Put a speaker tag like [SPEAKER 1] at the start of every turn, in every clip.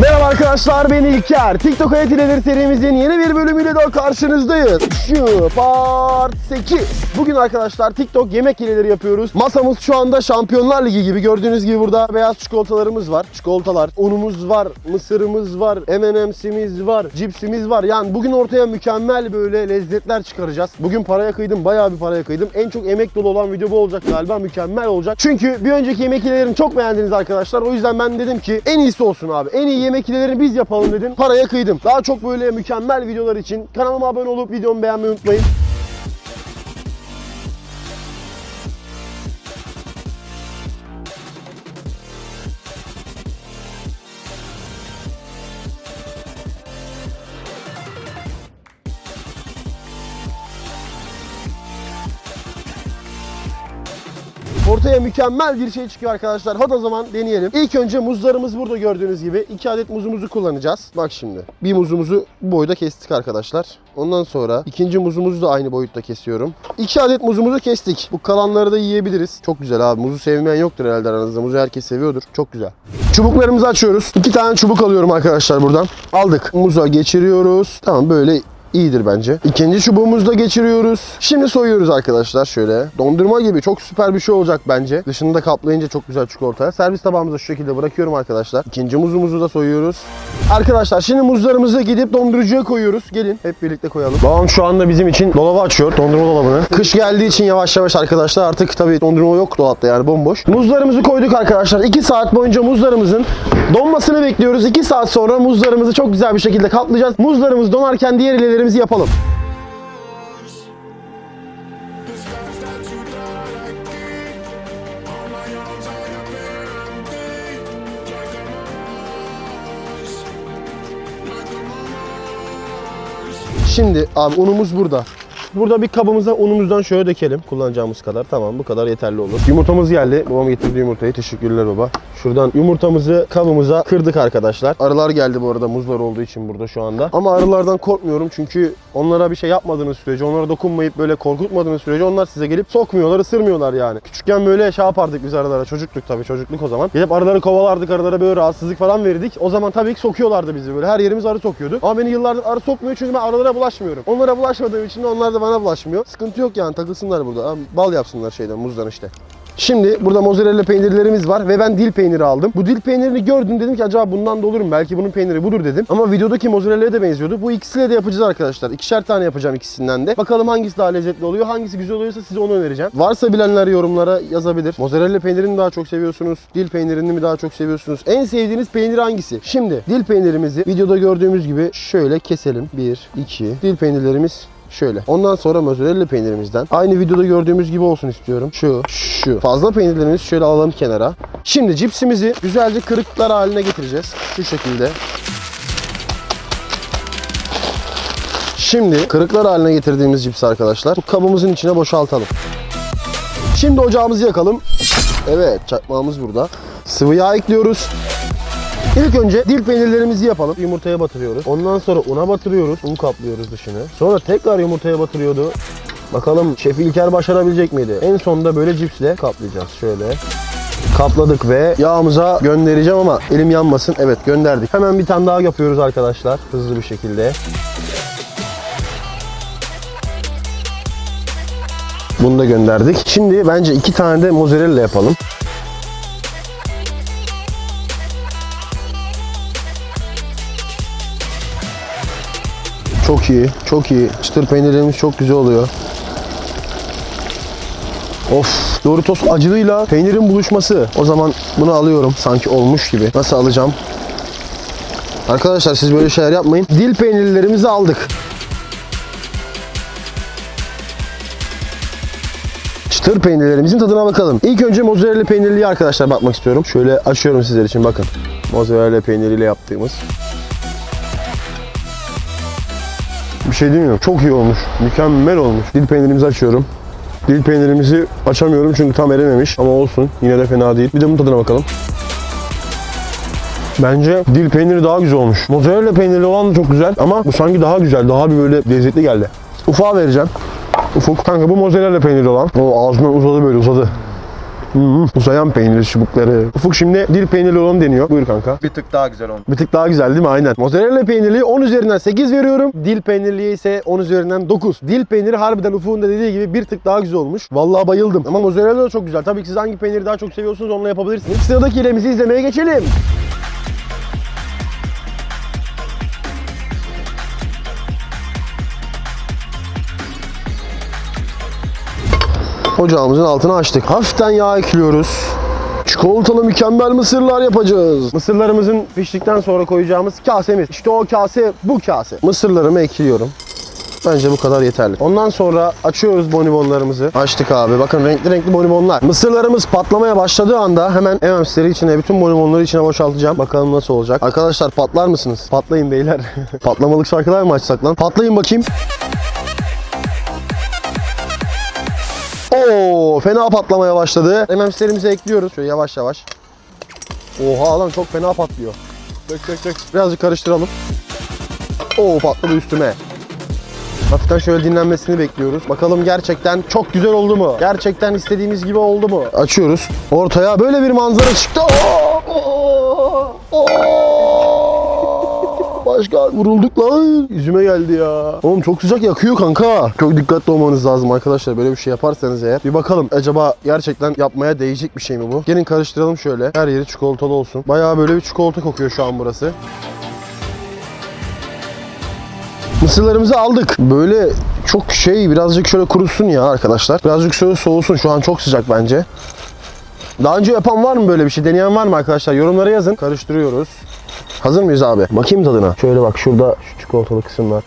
[SPEAKER 1] Merhaba arkadaşlar ben İlker. TikTok Hayat İleleri serimizin yeni bir bölümüyle daha karşınızdayız. Şu part 8. Bugün arkadaşlar TikTok yemek hileleri yapıyoruz. Masamız şu anda Şampiyonlar Ligi gibi. Gördüğünüz gibi burada beyaz çikolatalarımız var. Çikolatalar. Unumuz var. Mısırımız var. M&M'simiz var. Cipsimiz var. Yani bugün ortaya mükemmel böyle lezzetler çıkaracağız. Bugün paraya kıydım. Bayağı bir paraya kıydım. En çok emek dolu olan video bu olacak galiba. Mükemmel olacak. Çünkü bir önceki yemek hilelerini çok beğendiniz arkadaşlar. O yüzden ben dedim ki en iyisi olsun abi. En iyi yemek hilelerini biz yapalım dedim. Paraya kıydım. Daha çok böyle mükemmel videolar için kanalıma abone olup videomu beğenmeyi unutmayın. Ortaya mükemmel bir şey çıkıyor arkadaşlar. Hadi o zaman deneyelim. İlk önce muzlarımız burada gördüğünüz gibi. 2 adet muzumuzu kullanacağız. Bak şimdi. Bir muzumuzu bu boyda kestik arkadaşlar. Ondan sonra ikinci muzumuzu da aynı boyutta kesiyorum. 2 adet muzumuzu kestik. Bu kalanları da yiyebiliriz. Çok güzel abi. Muzu sevmeyen yoktur herhalde aranızda. Muzu herkes seviyordur. Çok güzel. Çubuklarımızı açıyoruz. 2 tane çubuk alıyorum arkadaşlar buradan. Aldık. Muza geçiriyoruz. Tamam böyle iyidir bence. İkinci çubuğumuzu da geçiriyoruz. Şimdi soyuyoruz arkadaşlar şöyle. Dondurma gibi çok süper bir şey olacak bence. Dışını da kaplayınca çok güzel çikolataya. Servis tabağımıza şu şekilde bırakıyorum arkadaşlar. İkinci muzumuzu da soyuyoruz. Arkadaşlar şimdi muzlarımızı gidip dondurucuya koyuyoruz. Gelin hep birlikte koyalım. Babam şu anda bizim için dolabı açıyor. Dondurma dolabını. Kış geldiği için yavaş yavaş arkadaşlar artık tabii dondurma yok dolapta yani bomboş. Muzlarımızı koyduk arkadaşlar. 2 saat boyunca muzlarımızın donmasını bekliyoruz. 2 saat sonra muzlarımızı çok güzel bir şekilde katlayacağız. Muzlarımız donarken diğer ilelerimizi yapalım. Şimdi abi unumuz burada. Burada bir kabımıza unumuzdan şöyle dökelim. Kullanacağımız kadar. Tamam bu kadar yeterli olur. Yumurtamız geldi. Babam getirdi yumurtayı. Teşekkürler baba. Şuradan yumurtamızı kabımıza kırdık arkadaşlar. Arılar geldi bu arada muzlar olduğu için burada şu anda. Ama arılardan korkmuyorum çünkü onlara bir şey yapmadığınız sürece, onlara dokunmayıp böyle korkutmadığınız sürece onlar size gelip sokmuyorlar, ısırmıyorlar yani. Küçükken böyle şey yapardık biz arılara. Çocuktuk tabii çocukluk o zaman. Gelip arıları kovalardık, arılara böyle rahatsızlık falan verirdik. O zaman tabii ki sokuyorlardı bizi böyle. Her yerimiz arı sokuyordu. Ama beni yıllardır arı sokmuyor çünkü ben arılara bulaşmıyorum. Onlara bulaşmadığım için de onlar da bana bulaşmıyor. Sıkıntı yok yani takılsınlar burada. Bal yapsınlar şeyden muzdan işte. Şimdi burada mozzarella peynirlerimiz var ve ben dil peyniri aldım. Bu dil peynirini gördüm dedim ki acaba bundan da olur mu? Belki bunun peyniri budur dedim. Ama videodaki mozzarella'ya da benziyordu. Bu ikisiyle de yapacağız arkadaşlar. İkişer tane yapacağım ikisinden de. Bakalım hangisi daha lezzetli oluyor, hangisi güzel oluyorsa size onu önereceğim. Varsa bilenler yorumlara yazabilir. Mozzarella peynirini daha çok seviyorsunuz? Dil peynirini mi daha çok seviyorsunuz? En sevdiğiniz peynir hangisi? Şimdi dil peynirimizi videoda gördüğümüz gibi şöyle keselim. 1, 2. Dil peynirlerimiz Şöyle. Ondan sonra mozzarella peynirimizden aynı videoda gördüğümüz gibi olsun istiyorum. Şu, şu. Fazla peynirlerimizi şöyle alalım kenara. Şimdi cipsimizi güzelce kırıklar haline getireceğiz. Şu şekilde. Şimdi kırıklar haline getirdiğimiz cipsi arkadaşlar bu kabımızın içine boşaltalım. Şimdi ocağımızı yakalım. Evet çakmağımız burada. Sıvı yağ ekliyoruz. İlk önce dil peynirlerimizi yapalım. Yumurtaya batırıyoruz. Ondan sonra una batırıyoruz. Un kaplıyoruz dışını. Sonra tekrar yumurtaya batırıyordu. Bakalım Şef İlker başarabilecek miydi? En sonunda böyle cipsle kaplayacağız. Şöyle. Kapladık ve yağımıza göndereceğim ama elim yanmasın. Evet gönderdik. Hemen bir tane daha yapıyoruz arkadaşlar. Hızlı bir şekilde. Bunu da gönderdik. Şimdi bence iki tane de mozzarella yapalım. Çok iyi, çok iyi. Çıtır peynirlerimiz çok güzel oluyor. Of, Doritos acılıyla peynirin buluşması. O zaman bunu alıyorum sanki olmuş gibi. Nasıl alacağım? Arkadaşlar siz böyle şeyler yapmayın. Dil peynirlerimizi aldık. Çıtır peynirlerimizin tadına bakalım. İlk önce mozzarella peynirliye arkadaşlar bakmak istiyorum. Şöyle açıyorum sizler için bakın. Mozzarella peyniriyle yaptığımız. Bir şey demiyorum. Çok iyi olmuş. Mükemmel olmuş. Dil peynirimizi açıyorum. Dil peynirimizi açamıyorum çünkü tam erimemiş ama olsun. Yine de fena değil. Bir de bunun tadına bakalım. Bence dil peyniri daha güzel olmuş. Mozzarella peynirli olan da çok güzel ama bu sanki daha güzel. Daha bir böyle lezzetli geldi. Ufağa vereceğim. Ufuk. Kanka bu mozzarella peyniri olan. O ağzından uzadı böyle uzadı. Hmm, uzayan peynir çubukları. Ufuk şimdi dil peynirli olan deniyor. Buyur kanka.
[SPEAKER 2] Bir tık daha güzel olmuş.
[SPEAKER 1] Bir tık daha güzel değil mi? Aynen. Mozzarella peynirli 10 üzerinden 8 veriyorum. Dil peynirliye ise 10 üzerinden 9. Dil peyniri harbiden Ufuk'un da dediği gibi bir tık daha güzel olmuş. Vallahi bayıldım. Ama mozzarella da çok güzel. Tabii ki siz hangi peyniri daha çok seviyorsunuz onunla yapabilirsiniz. Sıradaki ilemizi izlemeye geçelim. Ocağımızın altını açtık. Hafiften yağ ekliyoruz. Çikolatalı mükemmel mısırlar yapacağız. Mısırlarımızın piştikten sonra koyacağımız kasemiz. İşte o kase bu kase. Mısırlarımı ekliyorum. Bence bu kadar yeterli. Ondan sonra açıyoruz bonibonlarımızı. Açtık abi. Bakın renkli renkli bonibonlar. Mısırlarımız patlamaya başladığı anda hemen MMS'leri içine, bütün bonibonları içine boşaltacağım. Bakalım nasıl olacak. Arkadaşlar patlar mısınız? Patlayın beyler. Patlamalık şarkılar mı açsak lan? Patlayın bakayım. Oo, fena patlamaya başladı. MMS'lerimizi ekliyoruz. Şöyle yavaş yavaş. Oha lan çok fena patlıyor. Dök dök dök. Birazcık karıştıralım. Oo patladı üstüme. Hafiften şöyle dinlenmesini bekliyoruz. Bakalım gerçekten çok güzel oldu mu? Gerçekten istediğimiz gibi oldu mu? Açıyoruz. Ortaya böyle bir manzara çıktı. Oo! Oo! Oo! Başka vurulduk lan. Yüzüme geldi ya. Oğlum çok sıcak yakıyor kanka. Çok dikkatli olmanız lazım arkadaşlar. Böyle bir şey yaparsanız eğer. Bir bakalım acaba gerçekten yapmaya değecek bir şey mi bu? Gelin karıştıralım şöyle. Her yeri çikolatalı olsun. Bayağı böyle bir çikolata kokuyor şu an burası. Mısırlarımızı aldık. Böyle çok şey birazcık şöyle kurusun ya arkadaşlar. Birazcık şöyle soğusun. Şu an çok sıcak bence. Daha önce yapan var mı böyle bir şey? Deneyen var mı arkadaşlar? Yorumlara yazın. Karıştırıyoruz. Hazır mıyız abi? Bakayım tadına. Şöyle bak şurada şu çikolatalı kısımlar.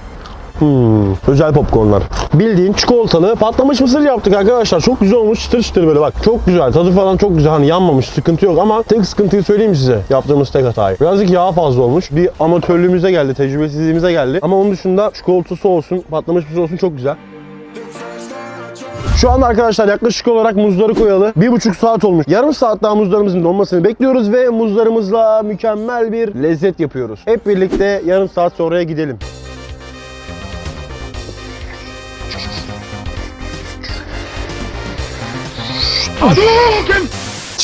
[SPEAKER 1] Hmm, özel popcornlar. Bildiğin çikolatalı patlamış mısır yaptık arkadaşlar. Çok güzel olmuş çıtır çıtır böyle bak. Çok güzel. Tadı falan çok güzel. Hani yanmamış. Sıkıntı yok ama tek sıkıntıyı söyleyeyim size. Yaptığımız tek hatayı. Birazcık yağ fazla olmuş. Bir amatörlüğümüze geldi. Tecrübesizliğimize geldi. Ama onun dışında çikolatası olsun, patlamış mısır olsun çok güzel. Şu anda arkadaşlar yaklaşık olarak muzları koyalı. Bir buçuk saat olmuş. Yarım saat daha muzlarımızın donmasını bekliyoruz ve muzlarımızla mükemmel bir lezzet yapıyoruz. Hep birlikte yarım saat sonraya gidelim.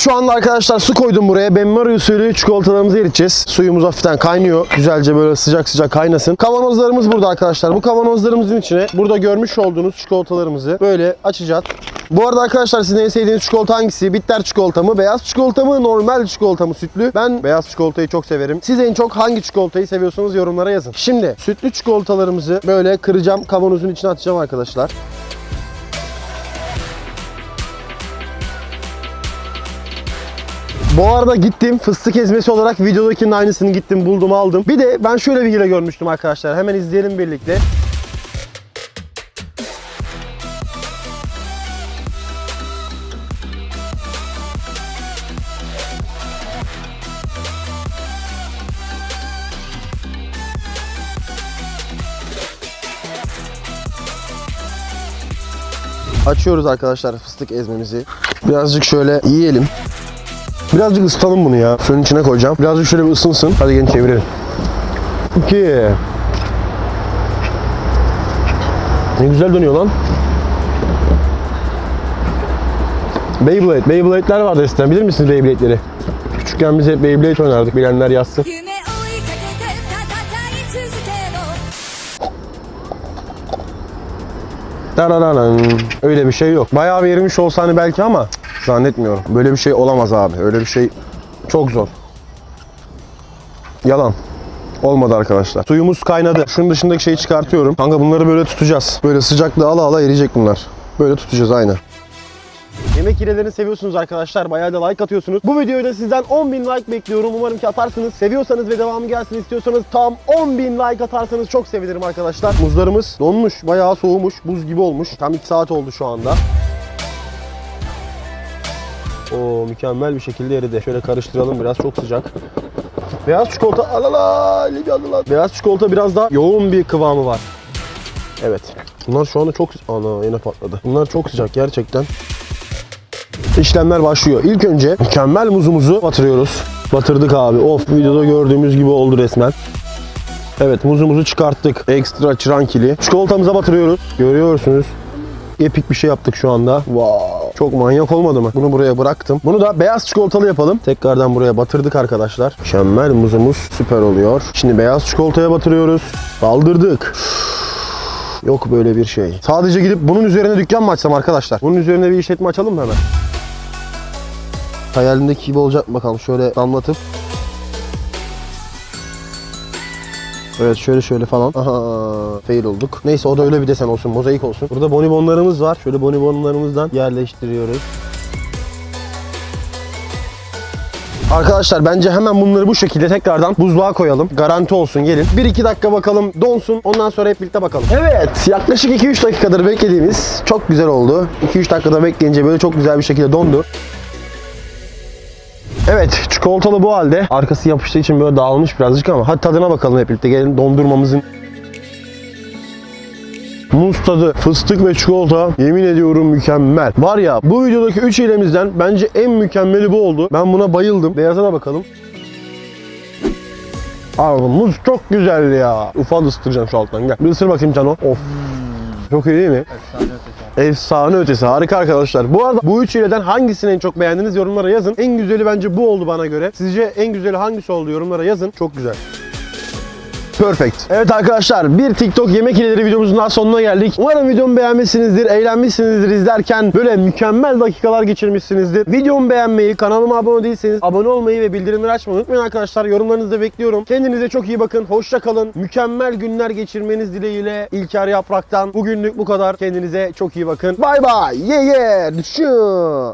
[SPEAKER 1] Şu anda arkadaşlar su koydum buraya. Benmari usulü çikolatalarımızı eriteceğiz. Suyumuz hafiften kaynıyor. Güzelce böyle sıcak sıcak kaynasın. Kavanozlarımız burada arkadaşlar. Bu kavanozlarımızın içine burada görmüş olduğunuz çikolatalarımızı böyle açacağız. Bu arada arkadaşlar sizin en sevdiğiniz çikolata hangisi? Bitter çikolata mı? Beyaz çikolata mı? Normal çikolata mı? Sütlü? Ben beyaz çikolatayı çok severim. Siz en çok hangi çikolatayı seviyorsanız yorumlara yazın. Şimdi sütlü çikolatalarımızı böyle kıracağım. Kavanozun içine atacağım arkadaşlar. Bu arada gittim fıstık ezmesi olarak videodakinin aynısını gittim buldum aldım. Bir de ben şöyle bir hile görmüştüm arkadaşlar. Hemen izleyelim birlikte. Açıyoruz arkadaşlar fıstık ezmemizi. Birazcık şöyle yiyelim. Birazcık ısıtalım bunu ya. Fırın içine koyacağım. Birazcık şöyle bir ısınsın. Hadi gelin çevirelim. 2 Ne güzel dönüyor lan. Beyblade. Beyblade'ler vardı eskiden. Bilir misiniz Beyblade'leri? Küçükken biz hep Beyblade oynardık. Bilenler yazsın. Darararan. Öyle bir şey yok. Bayağı bir erimiş olsa hani belki ama zannetmiyorum. Böyle bir şey olamaz abi. Öyle bir şey çok zor. Yalan. Olmadı arkadaşlar. Suyumuz kaynadı. Şunun dışındaki şeyi çıkartıyorum. Kanka bunları böyle tutacağız. Böyle sıcaklığı ala ala eriyecek bunlar. Böyle tutacağız aynı. Yemek hilelerini seviyorsunuz arkadaşlar. Bayağı da like atıyorsunuz. Bu videoyu da sizden 10.000 like bekliyorum. Umarım ki atarsınız. Seviyorsanız ve devamı gelsin istiyorsanız tam 10.000 like atarsanız çok sevinirim arkadaşlar. Muzlarımız donmuş. Bayağı soğumuş. Buz gibi olmuş. Tam 2 saat oldu şu anda. Oo mükemmel bir şekilde eridi. Şöyle karıştıralım biraz çok sıcak. Beyaz çikolata alala elim yandı lan. Beyaz çikolata biraz daha yoğun bir kıvamı var. Evet. Bunlar şu anda çok ana yine patladı. Bunlar çok sıcak gerçekten. İşlemler başlıyor. İlk önce mükemmel muzumuzu batırıyoruz. Batırdık abi. Of videoda gördüğümüz gibi oldu resmen. Evet muzumuzu çıkarttık. Ekstra çrankili. Çikolatamıza batırıyoruz. Görüyorsunuz. Epik bir şey yaptık şu anda. Wow. Çok manyak olmadı mı? Bunu buraya bıraktım. Bunu da beyaz çikolatalı yapalım. Tekrardan buraya batırdık arkadaşlar. Mükemmel muzumuz süper oluyor. Şimdi beyaz çikolataya batırıyoruz. Daldırdık. Yok böyle bir şey. Sadece gidip bunun üzerine dükkan mı açsam arkadaşlar? Bunun üzerine bir işletme açalım mı hemen? Hayalimdeki gibi olacak bakalım. Şöyle damlatıp. Evet şöyle şöyle falan. Aha fail olduk. Neyse o da öyle bir desen olsun. Mozaik olsun. Burada bonibonlarımız var. Şöyle bonibonlarımızdan yerleştiriyoruz. Arkadaşlar bence hemen bunları bu şekilde tekrardan buzluğa koyalım. Garanti olsun gelin. 1-2 dakika bakalım donsun. Ondan sonra hep birlikte bakalım. Evet yaklaşık 2-3 dakikadır beklediğimiz çok güzel oldu. 2-3 dakikada bekleyince böyle çok güzel bir şekilde dondu. Evet çikolatalı bu halde. Arkası yapıştığı için böyle dağılmış birazcık ama hadi tadına bakalım hep birlikte. Gelin dondurmamızın Muz tadı, fıstık ve çikolata yemin ediyorum mükemmel. Var ya bu videodaki 3 hilemizden bence en mükemmeli bu oldu. Ben buna bayıldım. Beyazına bakalım. Abi muz çok güzel ya. Ufal ısıtıracağım şu alttan gel. Bir ısır bakayım Cano. Of. Çok iyi değil mi? Efsane. Harika arkadaşlar. Bu arada bu üç hileden hangisini en çok beğendiniz yorumlara yazın. En güzeli bence bu oldu bana göre. Sizce en güzeli hangisi oldu yorumlara yazın. Çok güzel. Perfect. Evet arkadaşlar bir TikTok yemek hileleri videomuzun daha sonuna geldik. Umarım videomu beğenmişsinizdir, eğlenmişsinizdir izlerken. Böyle mükemmel dakikalar geçirmişsinizdir. Videomu beğenmeyi, kanalıma abone değilseniz abone olmayı ve bildirimleri açmayı unutmayın arkadaşlar. Yorumlarınızı da bekliyorum. Kendinize çok iyi bakın. Hoşça kalın. Mükemmel günler geçirmeniz dileğiyle İlker Yaprak'tan bugünlük bu kadar. Kendinize çok iyi bakın. Bay bay. Ye ye. Düşün.